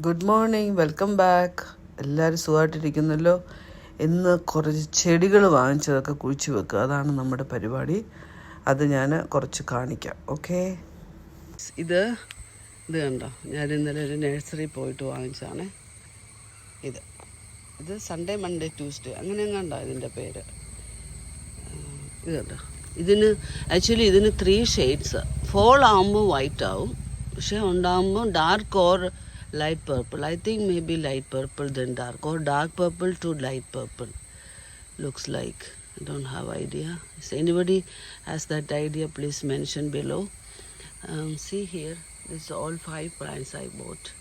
Good morning welcome back എല്ലാവരും സുഖമായിട്ടിരിക്കുന്നല്ലോ. ഇന്ന് കുറച്ച് ചെടികൾ വാങ്ങിച്ചതൊക്കെ കുഴിച്ചു വെക്കുക. അതാണ് നമ്മുടെ പരിപാടി. അത് ഞാൻ കുറച്ച് കാണിക്കാം. ഓക്കെ ഇത് ഇത് കണ്ടോ? ഞാൻ ഇന്നലെ ഒരു നഴ്സറി പോയിട്ട് വാങ്ങിച്ചതാണ്. ഇത്. ഇത് സൺഡേ മൺഡേ ട്യൂസ്ഡേ അങ്ങനെ കണ്ടോ ഇതിന്റെ പേര്? ഇത് കണ്ടോ? ഇതിന് ആക്ച്വലി ഇതിന് ത്രീ ഷെയ്ഡ്സ് ഫോൾ ആകുമ്പോൾ വൈറ്റ് ആവും. പക്ഷേ ഉണ്ടാകുമ്പോൾ dark or light purple. I think maybe light purple then dark or dark purple to light purple. Looks like. I don't have idea. If anybody has that idea, please mention below. Um, see here, this is all five plants I bought.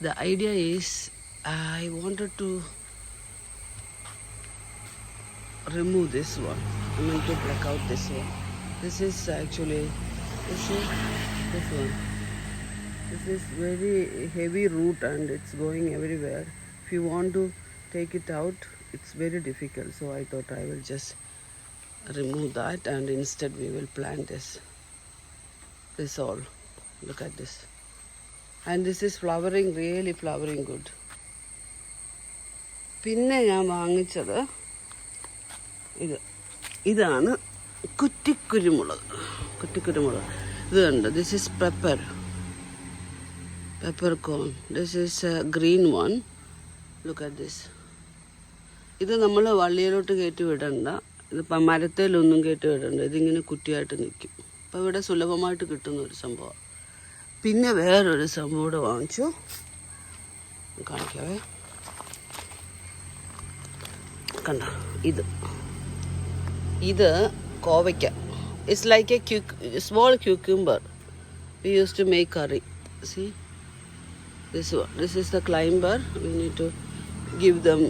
The idea is I wanted to remove this one. I mean to break out this one. This is actually, this one This is very heavy root and it's going everywhere. If you want to take it out, it's very difficult. So I thought I will just remove that and instead we will plant this. This all. Look at this. And this is flowering really flowering good. പിന്നെ ഞാൻ വാങ്ങിച്ചത് ഇത് ഇതാണ് കുറ്റിക്കുരുമുളക് കുറ്റിക്കുരുമുളക് ഇത് കണ്ട് this is pepper pepper corn this is a green one look at this ഇത് നമ്മൾ വള്ളിയിലോട്ട് കയറ്റി വിടണ്ട. ഇതിപ്പം മരത്തേലൊന്നും കയറ്റി വിടണ്ട. ഇതിങ്ങനെ കുറ്റിയായിട്ട് നിൽക്കും അപ്പം ഇവിടെ സുലഭമായിട്ട് കിട്ടുന്ന ഒരു സംഭവം. പിന്നെ വേറൊരു സംഭവം കൂടെ വാങ്ങിച്ചു. കാണിക്കാവേ. കണ്ട? ഇത്. ഇത് കോവയ്ക്ക. It's like a Q small cucumber we use to make curry see This this is the climber we need to give them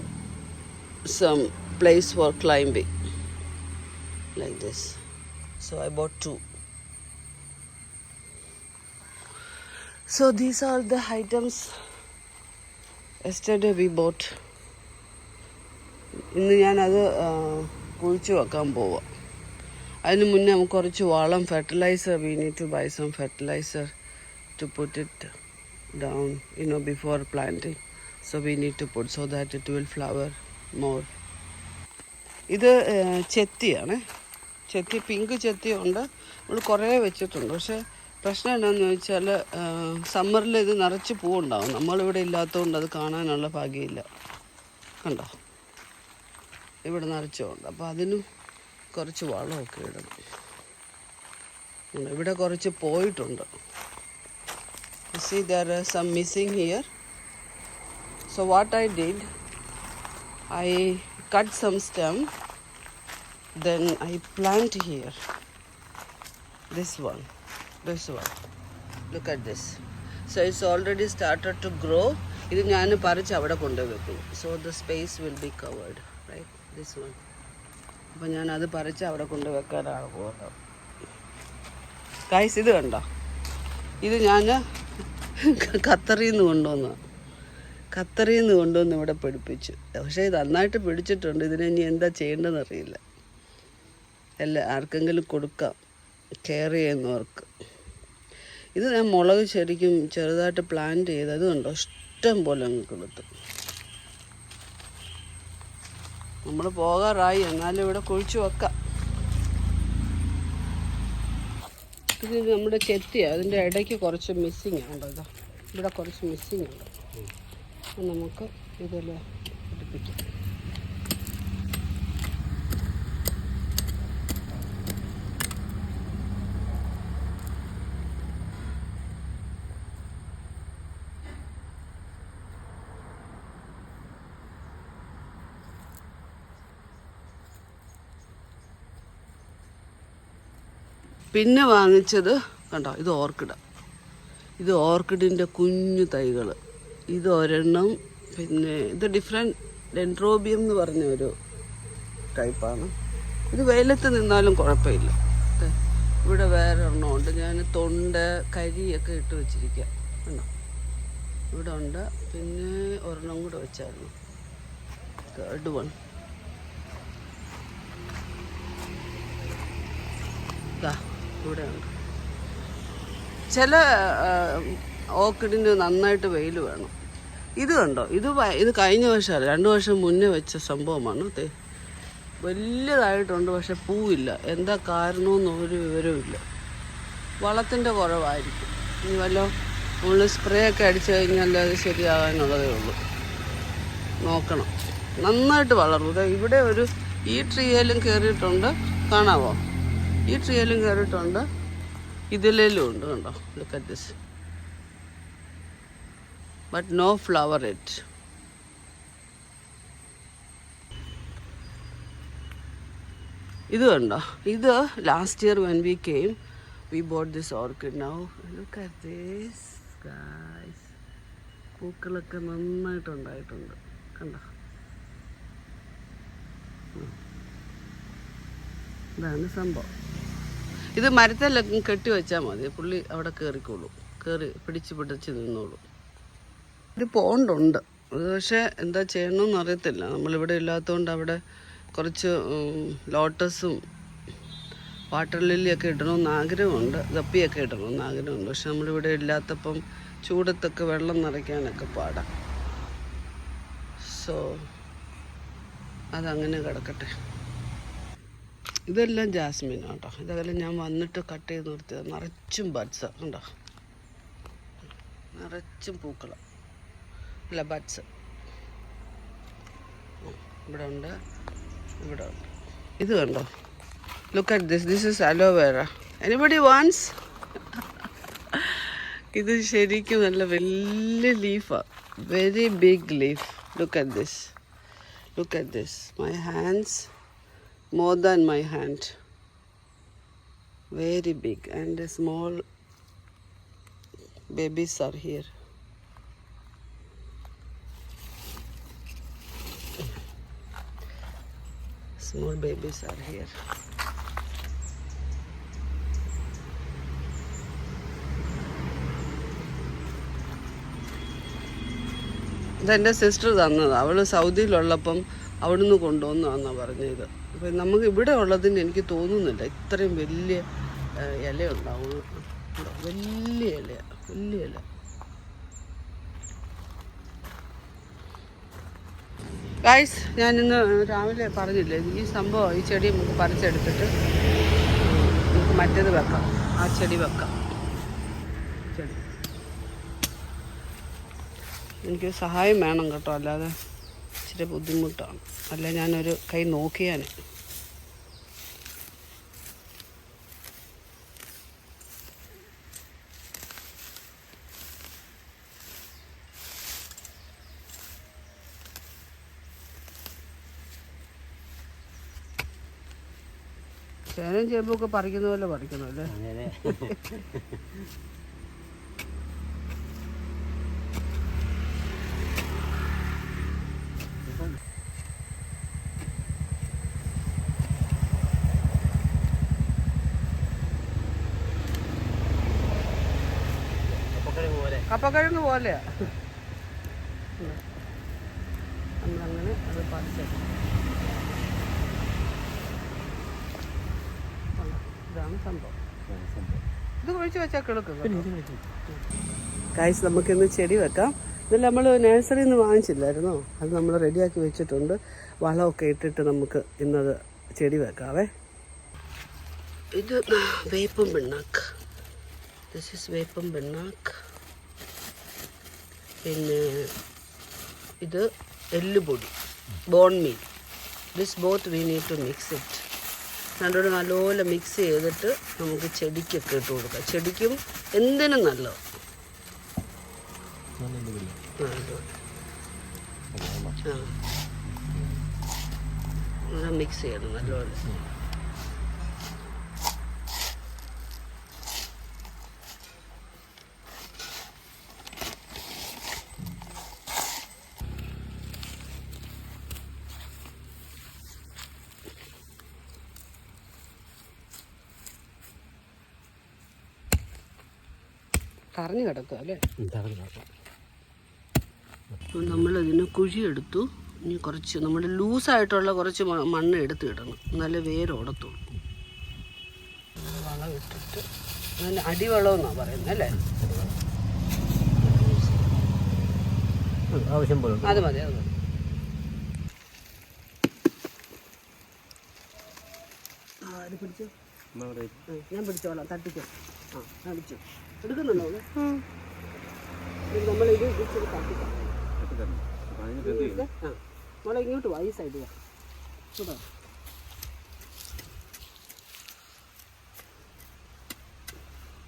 some place for climbing like this so I bought to So these are the items yesterday we bought. ഇന്ന് ഞാനത് ആ, കുഴിച്ച് വെക്കാൻ പോവാം അതിന് മുന്നേ നമുക്ക് കുറച്ച് വളം fertiliser we need to buy some fertiliser to put it down you know before planting. So we need to put so that it will flower more. ഇത് ചെത്തിയാണ്. ചെത്തി പിങ്ക് ചെത്തിയുണ്ട്. നമ്മൾ കുറേ വെച്ചിട്ടുണ്ട്. പക്ഷേ പ്രശ്നം എന്താണെന്ന് വെച്ചാൽ സമ്മറിൽ ഇത് നിറച്ച് പൂവുണ്ടാവും. നമ്മളിവിടെ ഇല്ലാത്തതുകൊണ്ട് അത് കാണാനുള്ള ഭാഗ്യമില്ല. കണ്ടോ? ഇവിടെ നിറച്ചുണ്ട്. അപ്പോൾ അതിനും കുറച്ച് വളമൊക്കെ ഇടണം. ഇവിടെ കുറച്ച് പോയിട്ടുണ്ട്. See there some missing here so what I did I cut some stem then I plant here. This one this one. Look at this. So it's already started to grow. ഇത് ഞാൻ പറിച്ച് അവിടെ കൊണ്ടുപോയി വെക്കും so the space will be covered right this one അപ്പം ഞാൻ അത് പറിച്ച് അവിടെ കൊണ്ട് വെക്കാനാണ് പോകുന്നത്. കായ്സ് ഇത് കണ്ടോ? ഇത് ഞാൻ കത്തറിന്ന് ഖത്തറിൽ നിന്ന് കൊണ്ടുവന്ന് ഇവിടെ പിടിപ്പിച്ചു പക്ഷേ ഇത് നന്നായിട്ട് പിടിച്ചിട്ടുണ്ട്. ഇതിനെ ഇനി എന്താ ചെയ്യേണ്ടതെന്ന് അറിയില്ല അല്ല ആർക്കെങ്കിലും കൊടുക്കാം. കെയർ ചെയ്യുന്നവർക്ക്. ഇത് ഞാൻ മുളക് ശരിക്കും ചെറുതായിട്ട് പ്ലാൻ ചെയ്തത് കണ്ടോ? ഇഷ്ടം പോലെ അങ്ങ് കൊടുത്തു. നമ്മൾ പോകാറായി. എന്നാലും ഇവിടെ കുഴിച്ചു വെക്കാം. ഇത് നമ്മുടെ ചെത്തിയാണ് അതിന്റെ ഇടയ്ക്ക് കുറച്ച് മിസ്സിങ് ഉണ്ട് ഇതാ. ഇവിടെ കുറച്ച് മിസ്സിങ് ഉണ്ട്. നമുക്ക് ഇതിൽ പിടിപ്പിക്കാം. പിന്നെ വാങ്ങിച്ചത് കണ്ടോ ഇത് ഓർക്കിഡ്. ഇത് ഓർക്കിഡിന്റെ കുഞ്ഞു തൈകൾ ഇത് ഒരെണ്ണം പിന്നെ ഇത് ഡിഫറെന്റ് ഡെൻട്രോബിയം എന്ന് പറഞ്ഞ ഒരു ടൈപ്പാണ് ഇത് വെയിലത്ത് നിന്നാലും കുഴപ്പമില്ല. ഇവിടെ വേറെ എണ്ണമുണ്ട് ഞാൻ തൊണ്ട് കരിയൊക്കെ ഇട്ട് വെച്ചിരിക്കുക കണ്ടോ? ഇവിടെ ഉണ്ട്. പിന്നെ ഒരെണ്ണം കൂടെ വെച്ചായിരുന്നു. തേർഡ് വൺ ദാ. ഇവിടെ ചില ഓർക്കിഡിന് നന്നായിട്ട് വെയിൽ വേണം. ഇത് കണ്ടോ? ഇത് ഇത് കഴിഞ്ഞ വർഷമല്ല രണ്ട് വർഷം മുന്നേ വെച്ച സംഭവമാണ് തേ വലിയതായിട്ടുണ്ട് പക്ഷെ പൂവില്ല. എന്താ കാരണമെന്ന് ഒരു വിവരവുമില്ല. വളത്തിന്റെ കുറവായിരിക്കും. ഇനി വല്ല നമ്മൾ സ്പ്രേ ഒക്കെ അടിച്ചു കഴിഞ്ഞാൽ അത് ശരിയാകാനുള്ളതേ ഉള്ളൂ. നോക്കണം. നന്നായിട്ട് വളർന്നു. ഇവിടെ ഒരു ഈ ട്രീയിലും കയറിയിട്ടുണ്ട്. കാണാവോ? ഈ ട്രീയിലും കയറിയിട്ടുണ്ട് ഇതിലും ഉണ്ട് കണ്ടോ? Look at this but no flower it ഇത് കണ്ടോ? ഇത് last year when we came we bought this orchid now look at this guys പൂക്കളൊക്കെ നന്നായിട്ടുണ്ടായിട്ടുണ്ട്. കണ്ടോ. ഇതാണ് സംഭവം. ഇത് മരത്തെല്ലാം കെട്ടി വെച്ചാൽ മതി. പുള്ളി അവിടെ കയറിക്കോളൂ കയറി പിടിച്ച് പിടിച്ച് നിന്നോളൂ. ഇത് പോണ്ടുണ്ട്. അത് പക്ഷേ എന്താ ചെയ്യണമെന്ന് അറിയത്തില്ല. നമ്മളിവിടെ ഇല്ലാത്തതുകൊണ്ട് അവിടെ കുറച്ച് ലോട്ടസും വാട്ടർ ലില്ലിയൊക്കെ ഇടണമെന്ന് ആഗ്രഹമുണ്ട്. ഗപ്പിയൊക്കെ ഇടണമെന്ന് ആഗ്രഹമുണ്ട്. പക്ഷെ നമ്മളിവിടെ ഇല്ലാത്തപ്പം ചൂടത്തൊക്കെ വെള്ളം നിറയ്ക്കാനൊക്കെ പാടാം. സോ അതങ്ങനെ കിടക്കട്ടെ. ഇതെല്ലാം ജാസ്മിൻ കേട്ടോ. ഇതെല്ലാം ഞാൻ വന്നിട്ട് കട്ട് ചെയ്ത് നിർത്തിയത്. നിറച്ചും ബഡ്സ് കണ്ടോ? നിറച്ചും പൂക്കൾ അല്ല ബഡ്സ് ഇവിടെ ഉണ്ട്. ഇവിടെ ഉണ്ട്. ഇത് കണ്ടോ? Look at this this is aloe vera anybody wants ഇത് ശരിക്കും നല്ല വലിയ ലീഫാണ് very big leaf look at this look at this my hands more than my hand very big and a small babies are here small babies are here ഇതെന്റെ sister തന്നത് അവൾ സൗദിയിലുള്ളപ്പം അവിടുന്ന് കൊണ്ടുവന്നതാണെന്നാണ് പറഞ്ഞത് അപ്പം നമുക്ക് ഇവിടെ ഉള്ളതിന് എനിക്ക് തോന്നുന്നില്ല. ഇത്രയും വലിയ ഇലയുണ്ടാവും വലിയ ഇല വലിയ ഇല. ഗായ്സ് ഞാനിന്ന് രാവിലെ പറഞ്ഞില്ലേ ഈ സംഭവം ഈ ചെടി നമുക്ക് പറിച്ചെടുത്തിട്ട് നമുക്ക് മറ്റേത് വെക്കാം. ആ ചെടി വെക്കാം. ചെടി. എനിക്ക് സഹായം വേണം കേട്ടോ അല്ലാതെ ഇച്ചിരി ബുദ്ധിമുട്ടാണ്. അല്ല ഞാനൊരു കൈ നോക്കിയാൽ ചേനയും ചേമ്പും ഒക്കെ പറിക്കുന്ന പോലെ പറിക്കണം അല്ലേ? അങ്ങനെ. കപ്പക്കിഴങ്ങ് പോലെയാ. നമ്മളങ്ങനെ അത് പറിച്ചെടുക്കും ഇതാണ് സംഭവം. ഇത് കുഴിച്ച് വെച്ചാൽ കിളക്കും കായ്സ് നമുക്കിന്ന് ചെടി വെക്കാം. ഇതെല്ലാം നമ്മൾ നഴ്സറിയിൽ നിന്ന് വാങ്ങിച്ചില്ലായിരുന്നോ? അത് നമ്മൾ റെഡിയാക്കി വെച്ചിട്ടുണ്ട്. വളമൊക്കെ ഇട്ടിട്ട് നമുക്ക് ഇന്നത് ചെടി വെക്കാവേ. ഇത് വേപ്പം പിണ്ണാക്ക്. ദിസ് ഇസ് വേപ്പം പിണ്ണാക്ക്. പിന്നെ ഇത് എല്ലുപൊടി bone meal this both we need to mix it രണ്ടോട് നല്ലപോലെ മിക്സ് ചെയ്തിട്ട് നമുക്ക് ചെടിക്കൊക്കെ ഇട്ട് കൊടുക്കാം. ചെടിക്കും എന്തിനും നല്ലത്. മിക്സ് ചെയ്യണം നല്ലപോലെ. കറഞ്ഞു കിടക്കുക അല്ലേ? അപ്പം നമ്മളതിന് കുഴിയെടുത്തു. ഇനി കുറച്ച് നമ്മുടെ ലൂസായിട്ടുള്ള കുറച്ച് മണ്ണ് എടുത്ത് ഇടണം. നല്ല വേരോടത്തുള്ളൂ വളം ഇട്ടിട്ട് അതിന് അടിവളം എന്നാണ് പറയുന്നത് അല്ലേ? ആവശ്യം പോലെ അത് മതി അത് മതി. ഞാൻ പിടിച്ചോളാം തട്ടിക്കോ. ആ അടിച്ചോ പിടിച്ചു? എടുക്കുന്നുണ്ടോ? നമ്മളിത് ഇച്ചിരി? മോളെ ഇങ്ങോട്ട് വാ ഈ സൈഡ് വാ. കേട്ടോ?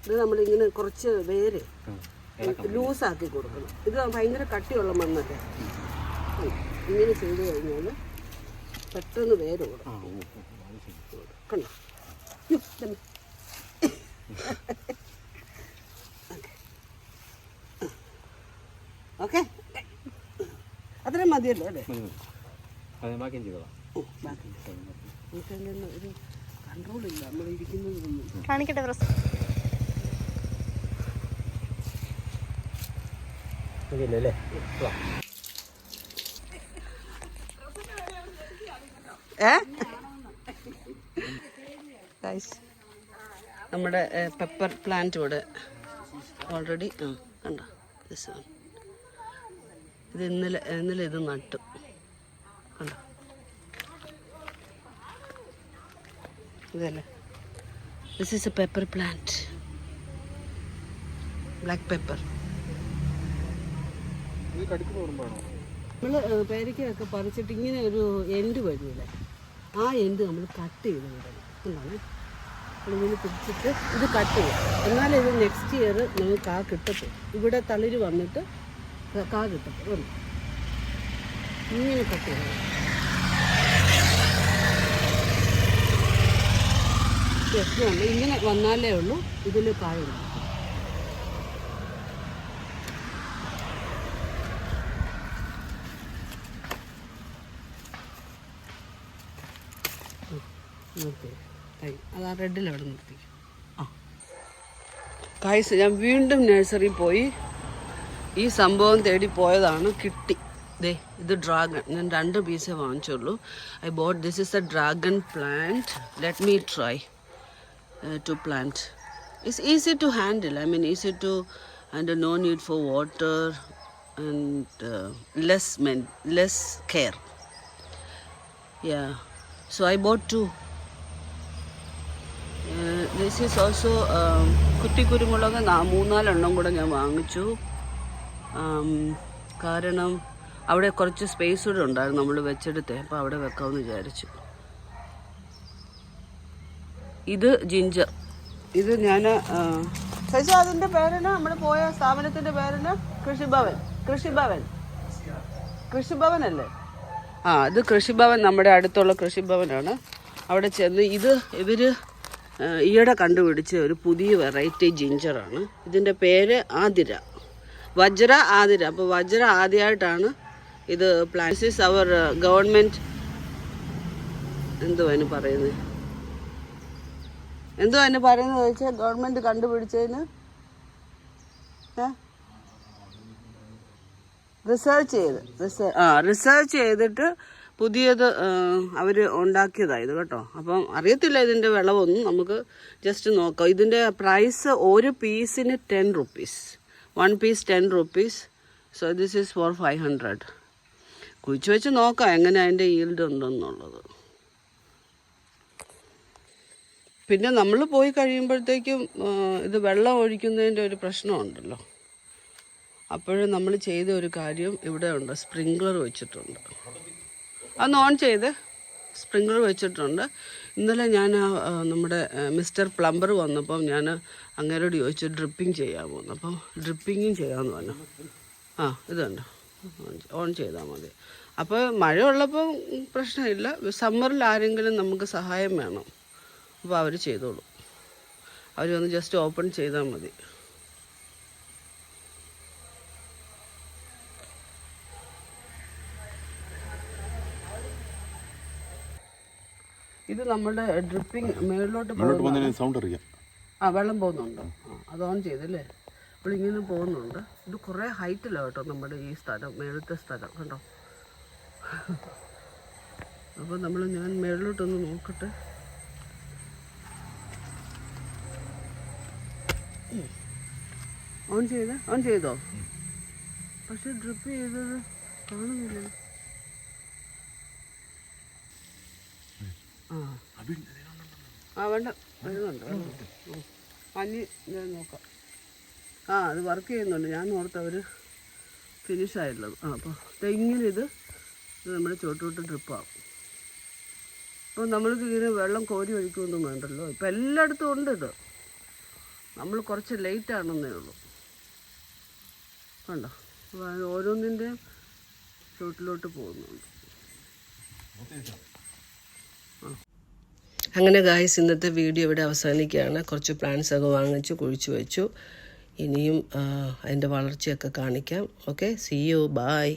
ഇത് നമ്മളിങ്ങനെ കുറച്ച് വേര്. ലൂസാക്കി കൊടുക്കണം. ഇത് ഭയങ്കര കട്ടിയുള്ള മണ്ണല്ലേ? ഇങ്ങനെ ചെയ്ത് കഴിഞ്ഞാൽ പെട്ടെന്ന് വേര് കൊടുക്കണം കണ്ടോ? ഓക്കെ. അത്രയും മതിയല്ലോ അല്ലേ? ചെയ്തോളാം. ഒരു നമ്മൾ ഇരിക്കുന്നതൊന്നും കാണിക്കട്ടെ പ്രശ്നം അല്ലേ നമ്മുടെ പെപ്പർ പ്ലാന്റ് ഇവിടെ ഓൾറെഡി ആ കണ്ടോ? This one. ഇത് ഇന്നലെ ഇന്നലെ ഇത് നട്ടു. കണ്ടോ? ഇതല്ലേ? This is a pepper plant black pepper നമ്മൾ പേരക്കൊക്കെ പറിച്ചിട്ട് ഇങ്ങനെ ഒരു എൻഡ് വരില്ലേ ആ എൻഡ് നമ്മൾ കട്ട് ചെയ്ത് വിടണം. നമ്മളിങ്ങനെ പിടിച്ചിട്ട് ഇത് കട്ട് ചെയ്യും. എന്നാലേ ഇത് നെക്സ്റ്റ് ഇയർ നമുക്ക് ആ കിട്ടത്തുള്ളൂ. ഇവിടെ തളിര് വന്നിട്ട് ക- കിട്ടും. വന്നു ഇങ്ങനെ ഇങ്ങനെ വന്നാലേ ഉള്ളൂ ഇതിൽ കായുള്ളൂ നിർത്തി റെഡിൽ അവിടെ നിർത്തി ആ. കായ്സ് ഞാൻ വീണ്ടും നഴ്സറി പോയി. ഈ സംഭവം തേടി പോയതാണ് കിട്ടി. ദേ ഇത് ഡ്രാഗൺ. ഞാൻ രണ്ട് പീസേ വാങ്ങിച്ചുള്ളൂ. I bought this is a dragon plant. Let me try to plant it's easy to handle I mean easy to and no need for water and less men less care yeah so I bought two this is also കുറ്റി കുരുമുളക് മൂന്നാലെണ്ണം കൂടെ ഞാൻ വാങ്ങിച്ചു. കാരണം അവിടെ കുറച്ച് space കൂടെ ഉണ്ടായിരുന്നു നമ്മൾ വെച്ചെടുത്തേ. അപ്പോൾ അവിടെ വെക്കാമെന്ന് വിചാരിച്ചു. ഇത് ജിഞ്ചർ. ഇത് ഞാൻ ചേച്ചി അതിന്റെ പേരെന്നാ നമ്മൾ പോയ സ്ഥാപനത്തിന്റെ പേരെന്നാ കൃഷിഭവൻ. കൃഷിഭവൻ. കൃഷിഭവൻ അല്ലേ ആ ഇത് കൃഷിഭവൻ നമ്മുടെ അടുത്തുള്ള കൃഷിഭവനാണ്. അവിടെ ചെന്ന് ഇത് ഇവർ ഈയിടെ കണ്ടുപിടിച്ച ഒരു പുതിയ വെറൈറ്റി ജിഞ്ചറാണ്. ഇതിന്റെ പേര് ആതിര. വജ്ര ആതിര. അപ്പോൾ വജ്ര ആദ്യമായിട്ടാണ് ഇത് പ്ലാൻസിസ് അവർ ഗവൺമെന്റ് അതിന് പറയുന്നത് എന്തുവാ പറയുന്നത് വെച്ചാൽ ഗവൺമെന്റ് കണ്ടുപിടിച്ചതിന് റിസർച്ച് ചെയ്ത് റിസർച്ച് ആ റിസർച്ച് ചെയ്തിട്ട് പുതിയത് അവർ ഉണ്ടാക്കിയതായത് കേട്ടോ. അപ്പം അറിയത്തില്ല ഇതിന്റെ വിളവൊന്നും. നമുക്ക് ജസ്റ്റ് നോക്കാം. ഇതിന്റെ പ്രൈസ് ഒരു പീസിന് ten rupees one piece ten rupees so this is four five hundred കുഴിച്ച് വെച്ച് നോക്കാം എങ്ങനെ അതിന്റെ ഈൽഡ് ഉണ്ടെന്നുള്ളത്. പിന്നെ നമ്മൾ പോയി കഴിയുമ്പോഴത്തേക്കും ഇത് വെള്ളം ഒഴിക്കുന്നതിന്റെ ഒരു പ്രശ്നമുണ്ടല്ലോ. അപ്പോഴും നമ്മൾ ചെയ്ത ഒരു കാര്യം ഇവിടെ ഉണ്ട് സ്പ്രിങ്ക്ലർ വെച്ചിട്ടുണ്ട്. അന്ന് ഓൺ ചെയ്ത്. സ്പ്രിങ്ക്ലർ വെച്ചിട്ടുണ്ട്. ഇന്നലെ ഞാൻ നമ്മുടെ മിസ്റ്റർ പ്ലംബർ വന്നപ്പം ഞാൻ അങ്ങേരോട് ചോദിച്ചു ഡ്രിപ്പിംഗ് ചെയ്യാൻ പോകുന്നു അപ്പം ഡ്രിപ്പിങ്ങും ചെയ്യാമെന്ന് പറഞ്ഞു. ആ ഇതുണ്ട് ഓൺ ചെയ്താൽ മതി. അപ്പോൾ മഴ ഉള്ളപ്പം പ്രശ്നമില്ല. സമ്മറിൽ ആരെങ്കിലും നമുക്ക് സഹായം വേണം. അപ്പോൾ അവർ ചെയ്തോളും. അവർ വന്ന് ജസ്റ്റ് ഓപ്പൺ ചെയ്താൽ മതി. ഇത് നമ്മുടെ ഡ്രിപ്പിംഗ് മേളിലോട്ട് പോകുന്ന സൗണ്ട് അറിയാം. ആ വെള്ളം പോകുന്നുണ്ട്. അത് ഓൺ ചെയ്തല്ലേ? അപ്പോൾ ഇങ്ങനെ പോകുന്നുണ്ട്. ഇത് കുറേ ഹൈറ്റിലാണ് കേട്ടോ നമ്മുടെ ഈ സ്ഥലം മേളത്തെ സ്ഥലം കണ്ടോ? അപ്പോൾ നമ്മൾ ഞാൻ മേളിലോട്ടൊന്ന് നോക്കട്ടെ. ഓൺ ചെയ്ത് ഓൺ ചെയ്തോ? പക്ഷെ ഡ്രിപ്പ് ചെയ്തത് കാണുന്നില്ലല്ലോ ആ വരുന്നുണ്ട് ഞാൻ നോക്കാം. ആ അത് വർക്ക് ചെയ്യുന്നുണ്ട്. ഞാൻ ഓർത്ത് അവർ ഫിനിഷ് ആയിട്ടുള്ളത്. ആ അപ്പോൾ തെങ്ങിന് ഇത് ഇത് നമ്മുടെ ചോട്ടോട്ട് ഡ്രിപ്പാവും അപ്പോൾ നമ്മൾക്ക് ഇങ്ങനെ വെള്ളം കോരി ഒഴിക്കുമൊന്നും വേണ്ടല്ലോ. ഇപ്പം എല്ലായിടത്തും ഉണ്ട് ഇത്. നമ്മൾ കുറച്ച് ലേറ്റ് ആണെന്നേ ഉള്ളൂ. കണ്ടോ? ഓരോന്നിന്റെയും ചോട്ടിലോട്ട് പോകുന്നുണ്ട്. അങ്ങനെ ഗായ്സ് ഇന്നത്തെ വീഡിയോ ഇവിടെ അവസാനിക്കുകയാണ്. കുറച്ച് പ്ലാന്റ്സ് ഒക്കെ വാങ്ങിച്ചു കുഴിച്ചു വെച്ചു. ഇനിയും അതിന്റെ വളർച്ചയൊക്കെ കാണിക്കാം. Okay C U bye